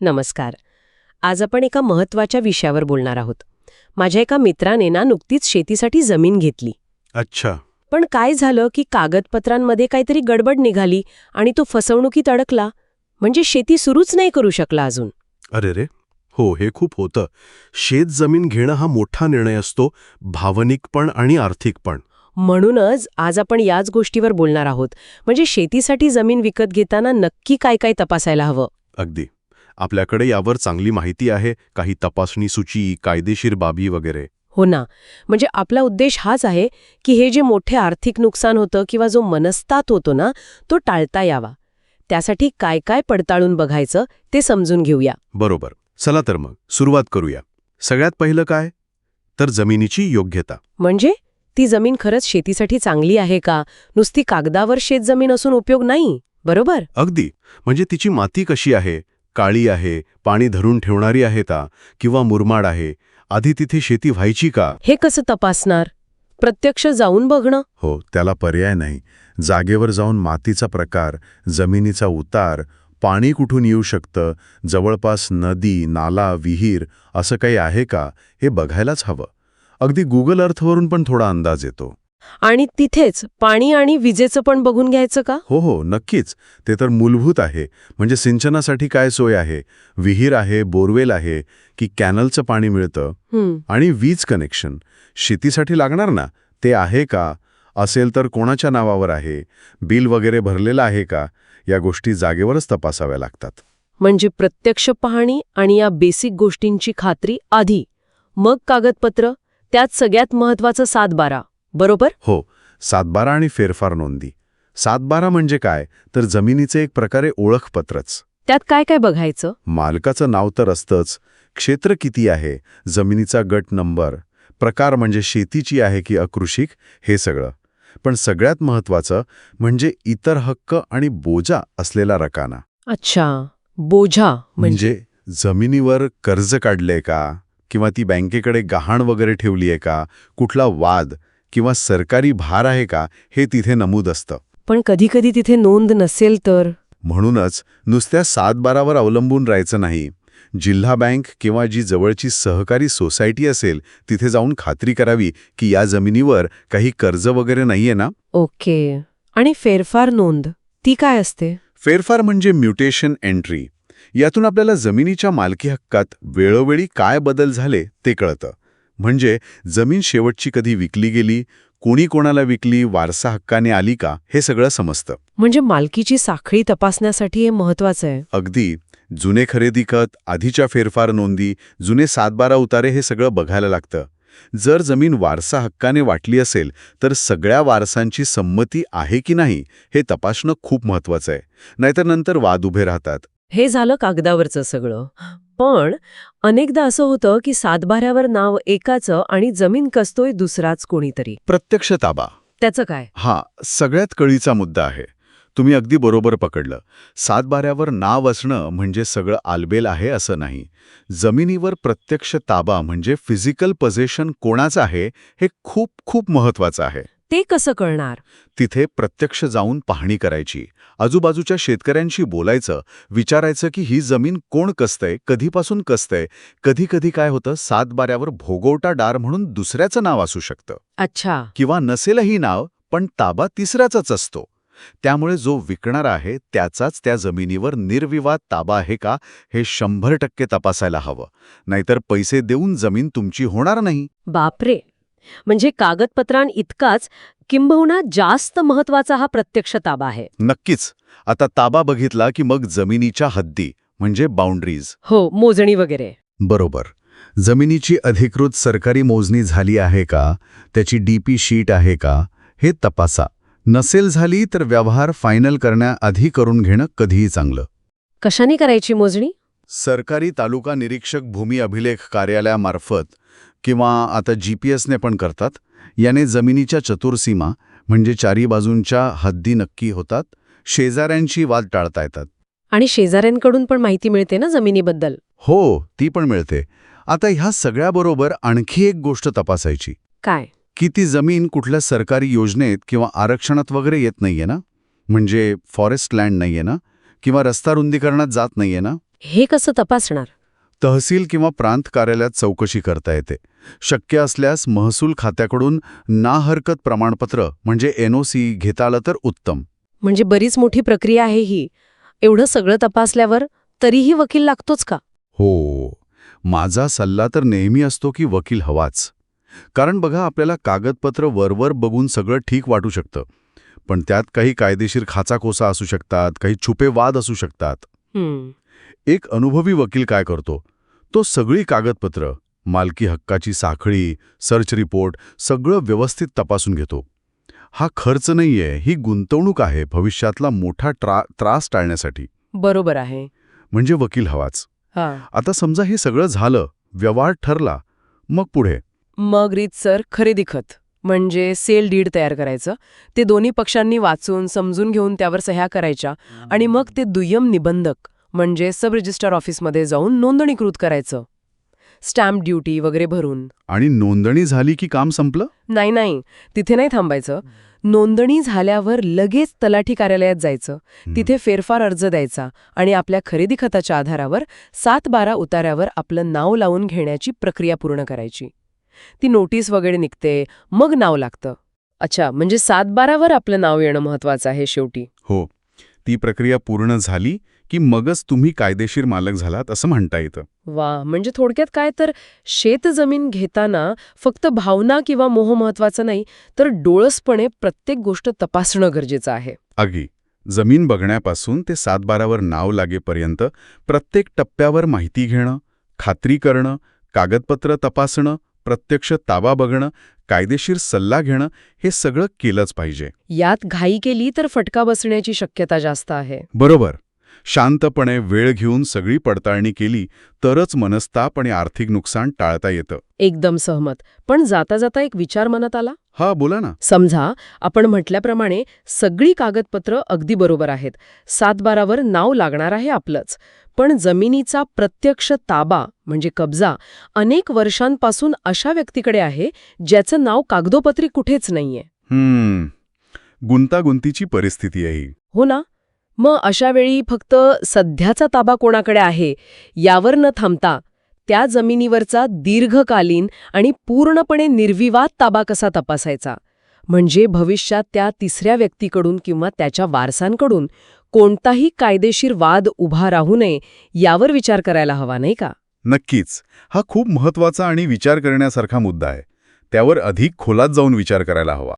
नमस्कार. आज आपण एका महत्त्वाच्या विषयावर बोलणार आहोत. माझ्या एका मित्राने ना नुकतीच शेतीसाठी जमीन घेतली. अच्छा. पण काय झालं की कागदपत्रांमध्ये काहीतरी गडबड निघाली आणि तो फसवणुकीत अडकला. म्हणजे शेती सुरूच नाही करू शकला अजून. अरे रे. हो हे खूप होतं. शेत जमीन घेणं हा मोठा निर्णय असतो भावनिक पण आणि आर्थिक पण. म्हणूनच आज आपण याच गोष्टीवर बोलणार आहोत. म्हणजे शेतीसाठी जमीन विकत घेताना नक्की काय काय तपासायला हवं? अगदी. आपल्याकडे यावर चांगली माहिती आहे काही तपासणी सूची कायदेशीर बाबी वगैरे. हो ना. म्हणजे आपला उद्देश हाच आहे की हे जे मोठे आर्थिक नुकसान होतं किंवा जो मनस्तात होतो ना तो टाळता यावा. त्यासाठी काय काय पडताळून बघायचं ते समजून घेऊया. बरोबर. चला तर मग सुरुवात करूया. सगळ्यात पहिलं काय? तर जमिनीची योग्यता. म्हणजे? ती जमीन खरंच शेतीसाठी चांगली आहे का? नुसती कागदावर शेतजमीन असून उपयोग नाही? बरोबर? अगदी. म्हणजे तिची माती कशी आहे? काळी आहे पाणी धरून ठेवणारी आहे का किंवा मुरमाड आहे आधी तिथे शेती व्हायची का? हे कसं तपासणार? प्रत्यक्ष जाऊन बघणं? हो त्याला पर्याय नाही. जागेवर जाऊन मातीचा प्रकार जमिनीचा उतार पाणी कुठून येऊ शकतं जवळपास नदी नाला विहीर असं काही आहे का? हे बघायलाच हवं. अगदी गुगल अर्थवरून पण थोडा अंदाज येतो. आणि तिथेच पाणी आणि विजेचं पण बघून घ्यायचं का? हो हो नक्कीच. ते तर मूलभूत आहे. म्हणजे सिंचनासाठी काय सोय आहे? विहीर आहे बोरवेल आहे की कॅनलचं पाणी मिळतं? आणि वीज कनेक्शन. शेतीसाठी लागणार ना? ते आहे का? असेल तर कोणाच्या नावावर आहे? बिल वगैरे भरलेलं आहे का? या गोष्टी जागेवरच तपासाव्या लागतात. म्हणजे प्रत्यक्ष पाहणी आणि या बेसिक गोष्टींची खात्री आधी. मग कागदपत्र त्यात सगळ्यात महत्वाचं सातबारा. बरोबर? हो सातबारा आणि फेरफार नोंदी. सातबारा म्हणजे काय? तर जमिनीचे एक प्रकारे ओळखपत्रच. त्यात काय काय बघायचं? मालकाचं नाव तर असतंच. क्षेत्र किती आहे? जमिनीचा गट नंबर. प्रकार म्हणजे शेतीची आहे की अकृषिक? हे सगळं. पण सगळ्यात महत्वाचं म्हणजे इतर हक्क आणि बोजा असलेला रकाना. अच्छा बोझा म्हणजे? म्हणजे जमिनीवर कर्ज काढलंय का? किंवा ती बँकेकडे गहाण वगैरे ठेवली आहे का? कुठला वाद? किंवा सरकारी भार आहे का हे तिथे नमूद असतं. पण कधी कधी तिथे नोंद नसेल तर? म्हणूनच नुसत्या सातबारावर अवलंबून राहायचं नाही. जिल्हा बँक किंवा जी जवळची सहकारी सोसायटी असेल तिथे जाऊन खात्री करावी की या जमिनीवर काही कर्ज वगैरे नाहीये ना? ओके. आणि फेरफार नोंद ती काय असते? फेरफार म्हणजे म्युटेशन एंट्री. यातून आपल्याला जमिनीच्या मालकी हक्कात वेळोवेळी काय बदल झाले ते कळतं. म्हणजे जमीन शेवटची कधी विकली गेली कोणी कोणाला विकली वारसा हक्काने आली का हे सगळं समजतं. म्हणजे मालकीची साखळी तपासण्यासाठी हे महत्वाचं आहे. अगदी. जुने खरेदी खत आधीच्या फेरफार नोंदी जुने सातबारा उतारे हे सगळं बघायला लागतं. जर जमीन वारसा हक्काने वाटली असेल तर सगळ्या वारसांची संमती आहे की नाही हे तपासणं खूप महत्वाचं आहे. नाहीतर नंतर वाद उभे राहतात. हे झालं कागदावरचं सगळं. पण अनेकदा असं होतं की सातबाऱ्यावर नाव एकाचं आणि जमीन कसतोय दुसराच कोणीतरी. प्रत्यक्ष ताबा. त्याचं काय? हा सगळ्यात कळीचा मुद्दा आहे. तुम्ही अगदी बरोबर पकडलं. सातबाऱ्यावर नाव असणं म्हणजे सगळं आलबेल आहे असं नाही. जमिनीवर प्रत्यक्ष ताबा म्हणजे फिजिकल पजेशन कोणाचं आहे हे खूप खूप महत्वाचं आहे. ते कसं कळणार? तिथे प्रत्यक्ष जाऊन पाहणी करायची. आजूबाजूच्या शेतकऱ्यांशी बोलायचं विचारायचं की ही जमीन कोण कसतंय कधीपासून कसतंय कधी कधी काय होतं सातबाऱ्यावर भोगवटा डार म्हणून दुसऱ्याचं नाव असू शकतं. अच्छा. किंवा नसेलही नाव पण ताबा तिसऱ्याचाच असतो. त्यामुळे जो विकणारा आहे त्याचाच त्या जमिनीवर निर्विवाद ताबा आहे का हे शंभर टक्के तपासायला हवं. नाहीतर पैसे देऊन जमीन तुमची होणार नाही. बापरे! म्हणजे कागदपत्रां इतकाच किंबहुना जास्त महत्त्वाचा हा प्रत्यक्ष ताबा आहे. नक्कीच. आता ताबा बघितला की मग जमिनीच्या हद्दी म्हणजे बाउंड्रीज हो मोजणी वगैरे. बरोबर. जमिनीची अधिकृत सरकारी मोजणी झाली आहे का? त्याची डीपी शीट आहे का? हे तपासा. नसेल झाली तर व्यवहार फायनल करण्याआधी करून घेणं कधीही चांगलं. कशाने करायची मोजणी? सरकारी तालुका निरीक्षक भूमी अभिलेख कार्यालयामार्फत किंवा आता जी पी एसने पण करतात. याने जमिनीच्या चतुर्सीमा म्हणजे चारी बाजूंच्या हद्दी नक्की होतात शेजाऱ्यांची वाद टाळता येतात. आणि शेजाऱ्यांकडून पण माहिती मिळते ना जमिनीबद्दल? हो ती पण मिळते. आता ह्या सगळ्याबरोबर आणखी एक गोष्ट तपासायची. काय? की ती जमीन कुठल्या सरकारी योजनेत किंवा आरक्षणात वगैरे येत नाहीये ना? म्हणजे फॉरेस्ट लँड नाहीये ना? किंवा रस्ता रुंदीकरणात जात नाहीये ना? हे कसं तपासणार? तहसील किंवा प्रांत कार्यालयात चौकशी करता येते. शक्य असल्यास महसूल खात्याकडून ना हरकत प्रमाणपत्र म्हणजे एनओसी घेता आलं तर उत्तम. म्हणजे बरीच मोठी प्रक्रिया आहे ही. एवढं सगळं तपासल्यावर तरीही वकील लागतोच का? हो. माझा सल्ला तर नेहमी असतो की वकील हवाच. कारण बघा आपल्याला कागदपत्र वरवर बघून सगळं ठीक वाटू शकतं. पण त्यात काही कायदेशीर खाचाखोसा असू शकतात काही छुपे वाद असू शकतात. एक अनुभवी वकील काय करतो? तो सगळी कागदपत्र मालकी हक्काची साखळी सर्च रिपोर्ट सगळं व्यवस्थित तपासून घेतो. हा खर्च नाहीये ही गुंतवणूक आहे भविष्यातला मोठा ट्रा त्रास टाळण्यासाठी. बरोबर आहे. म्हणजे वकील हवाच. हा. आता समजा हे सगळं झालं व्यवहार ठरला मग पुढे? मग रीतसर खरेदी खत म्हणजे सेल डीड तयार करायचं. ते दोन्ही पक्षांनी वाचून समजून घेऊन त्यावर सह्या करायच्या आणि मग ते दुय्यम निबंधक. म्हणजे सब रजिस्टर ऑफिसमध्ये जाऊन नोंदणीकृत करायचं. स्टॅम्प ड्युटी वगैरे भरून. आणि नोंदणी झाली की काम संपलं? नाही नाही. तिथे नाही थांबायचं. नोंदणी झाल्यावर लगेच तलाठी कार्यालयात जायचं. तिथे फेरफार अर्ज द्यायचा आणि आपल्या खरेदी खताच्या आधारावर सात बारा उतार्यावर आपलं नाव लावून घेण्याची प्रक्रिया पूर्ण करायची. ती नोटीस वगैरे निघते मग नाव लागतं. अच्छा म्हणजे सात बारावर आपलं नाव येणं महत्वाचं आहे शेवटी. हो. ती प्रक्रिया पूर्ण झाली की मगच तुम्ही कायदेशीर मालक झालात असं म्हणता येतं. वा म्हणजे थोडक्यात काय तर शेत जमीन घेताना फक्त भावना किंवा मोह महत्वाचं नाही तर डोळसपणे प्रत्येक गोष्ट तपासणं गरजेचं आहे. अगदी जमीन बघण्यापासून ते सातबारावर नाव लागेपर्यंत प्रत्येक टप्प्यावर माहिती घेणं खात्री करणं कागदपत्र तपासणं प्रत्यक्ष ताबा बघणं कायदेशीर सल्ला घेणं हे सगळं केलंच पाहिजे. यात घाई केली तर फटका बसण्याची शक्यता जास्त आहे. बरोबर. शांतपणे वेळ घेऊन सगळी पडताळणी केली तरच मनस्ताप आणि आर्थिक नुकसान टाळता येतं. एकदम सहमत. पण जाता जाता एक विचार मनात आला? हा बोला ना. समजा आपण म्हटल्याप्रमाणे सगळी कागदपत्र अगदी बरोबर आहेत. सातबारावर नाव लागणार आहे आपलंच. पण जमिनीचा प्रत्यक्ष ताबा म्हणजे कब्जा अनेक वर्षांपासून अशा व्यक्तीकडे आहे ज्याचं नाव कागदोपत्री कुठेच नाहीये. हम्म. गुंतागुंतीची परिस्थिती आहे ही. हो ना? मग अशा वेळी फक्त सध्याचा ताबा कोणाकडे आहे यावर न थांबता त्या जमिनीवरचा दीर्घकालीन आणि पूर्णपणे निर्विवाद ताबा कसा तपासायचा? म्हणजे भविष्यात त्या तिसऱ्या व्यक्तीकडून किंवा त्याच्या वारसांकडून कोणताही कायदेशीर वाद उभा राहू नये यावर विचार करायला हवा नाही का? नक्कीच. हा खूप महत्त्वाचा आणि विचार करण्यासारखा मुद्दा आहे. त्यावर अधिक खोलात जाऊन विचार करायला हवा.